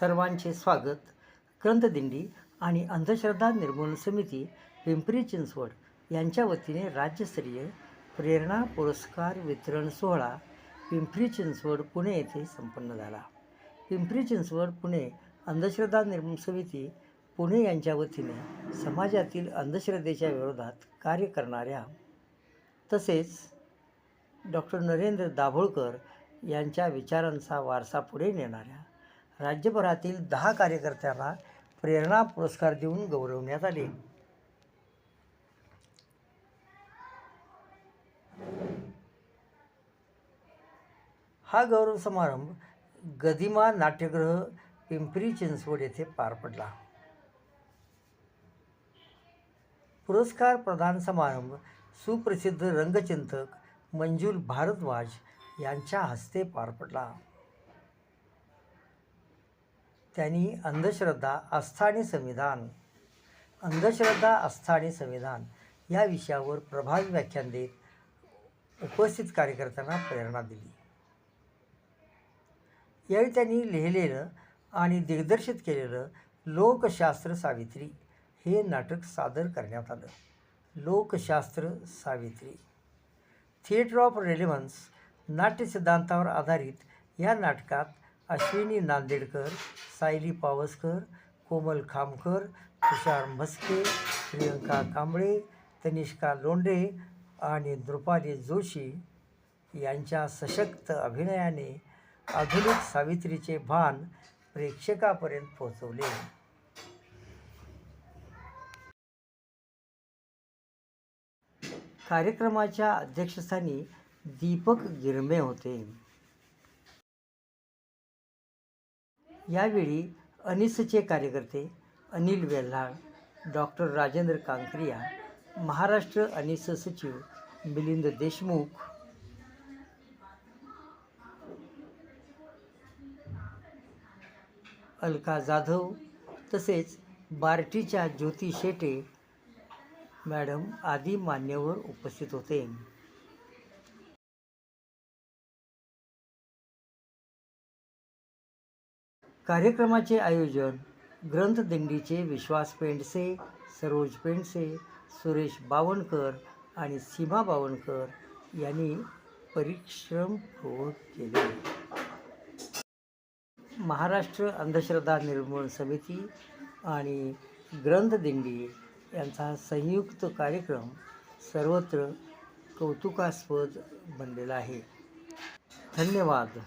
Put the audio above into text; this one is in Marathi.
सर्वांचे स्वागत. ग्रंथदिंडी आणि अंधश्रद्धा निर्मूलन समिती पिंपरी चिंचवड यांच्या वतीने राज्यस्तरीय प्रेरणा पुरस्कार वितरण सोहळा पिंपरी चिंचवड पुणे येथे संपन्न झाला. पिंपरी चिंचवड पुणे अंधश्रद्धा निर्मूलन समिती पुणे यांच्या वतीने समाजातील अंधश्रद्धेच्या विरोधात कार्य करणाऱ्या तसेच डॉक्टर नरेंद्र दाभोळकर यांच्या विचारांचा वारसा पुढे नेणाऱ्या राज्यभरातील दहा कार्यकर्त्यांना प्रेरणा पुरस्कार देऊन गौरवण्यात आले. हा गौरव समारंभ गदिमा नाट्यगृह पिंपरी चिंचवड येथे पार पडला. पुरस्कार प्रदान समारंभ सुप्रसिद्ध रंगचिंतक मंजुल भारद्वाज यांच्या हस्ते पार पडला. त्यांनी अंधश्रद्धा आस्था आणि संविधान अंधश्रद्धा आस्था आणि संविधान या विषयावर प्रभावी व्याख्यान देत उपस्थित कार्यकर्त्यांना प्रेरणा दिली. यावेळी त्यांनी लिहिलेलं आणि दिग्दर्शित केलेलं लोकशास्त्र सावित्री हे नाटक सादर करण्यात आलं. लोकशास्त्र सावित्री. थिएटर ऑफ रेलिव्हन्स नाट्य सिद्धांतावर आधारित या नाटकात अश्विनी नांदेडकर सायली पावसकर कोमल खामकर तुषार म्हस्के प्रियंका कांबळे तनिष्का लोंढे आणि द्रुपाली जोशी यांच्या सशक्त अभिनयाने आधुनिक सावित्रीचे भान प्रेक्षकापर्यंत पोहोचवले. कार्यक्रमाच्या अध्यक्षस्थानी दीपक गिरमे होते. यावेळी अनिसचे कार्यकर्ते अनिल वेल्हाळ डॉक्टर राजेंद्र कांकरिया महाराष्ट्र अनिस सचिव मिलिंद देशमुख. अलका जाधव तसेच बार्टीच्या ज्योती शेटे मॅडम आदी मान्यवर उपस्थित होते. कार्यक्रमाचे आयोजन ग्रंथदिंडीचे विश्वास पेंडसे सरोज पेंडसे सुरेश बावनकर आणि सीमा बावनकर यांनी परिश्रमपूर्वक केले. महाराष्ट्र अंधश्रद्धा निर्मूलन समिती आणि ग्रंथदिंडी यांचा संयुक्त कार्यक्रम सर्वत्र कौतुकास्पद बनलेला आहे. धन्यवाद.